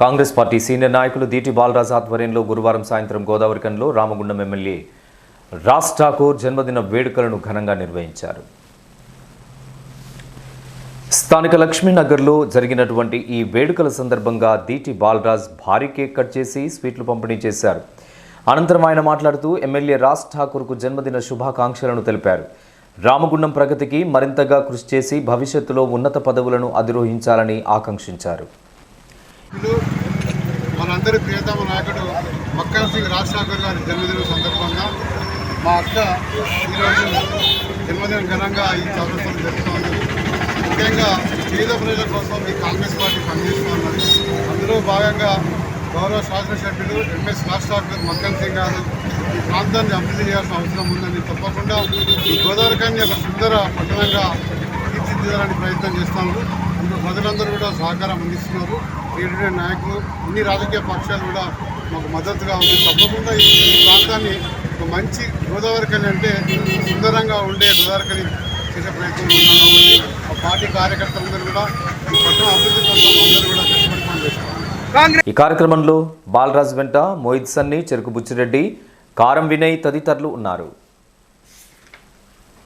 Congress party senior నాయకులు దీటి బాలరాజ్ ఆధ్వర్యంలో గురువారం సాయంత్రం గోదావరికంలో రామగుండం ఎమ్మెల్యే రాజ్ ఠాకూర్ జన్మదిన వేడుకలను ఘనంగా నిర్వహించారు. స్థానిక లక్ష్మీనగర్లో జరిగినటువంటి ఈ వేడుకల సందర్భంగా దీటి బాలరాజ్ భారీ కేక్ కట్ చేసి స్వీట్లు పంపిణీ చేశారు. అనంతరం ఆయన మాట్లాడుతూ ఎమ్మెల్యే రాజ్ ఠాకూర్కు జన్మదిన శుభాకాంక్షలను తెలిపారు. రామగుండం ప్రగతికి మరింతగా కృషి చేసి భవిష్యత్తులో ఉన్నత పదవులను అధిరోహించాలని ఆకాంక్షించారు. ఇప్పుడు మనందరి ప్రియతమ నాయకుడు మక్కన్ సింగ్ రాజశేఖర్ గారి జన్మదినం సందర్భంగా మా అక్క ఈరోజు జన్మదినం ఘనంగా ఈ సదస్సులు జరుపుతోంది. ముఖ్యంగా పేద ప్రజల కోసం ఈ కాంగ్రెస్ పార్టీ పనిచేస్తున్నది అందులో భాగంగా గౌరవ శాసనసభ్యులు ఎంఎస్ రాజశేఖర్ మక్కన్ సింగ్ గారు ఈ ప్రాంతాన్ని అభివృద్ధి చేయాల్సిన అవసరం ఉందని తప్పకుండా ఈ గోదావరికాన్ని ఒక సుందర పట్టణంగా తీర్చిదిద్దడానికి ప్రయత్నం చేస్తున్నాము అందులో ప్రజలందరూ కూడా సహకారం అందిస్తున్నారు. టీడీపీ నాయకులు అన్ని రాజకీయ పక్షాలు కూడా మాకు మద్దతుగా ఉంది. తప్పకుండా ఈ ప్రాంతాన్ని ఒక మంచి గోదావరికని అంటే సుందరంగా ఉండే గోదావరికని చేసే ప్రయత్నం ఉన్నాం కాబట్టి ఆ పార్టీ కార్యకర్తలందరూ కూడా ఈ పట్టణ అభివృద్ధి కోసం అందరూ కూడా కష్టపడి ఈ కార్యక్రమంలో బాలరాజ్ వెంట మోహిత్ సన్ని చెరుకు బుచ్చిరెడ్డి కారం వినయ్ తదితరులు ఉన్నారు.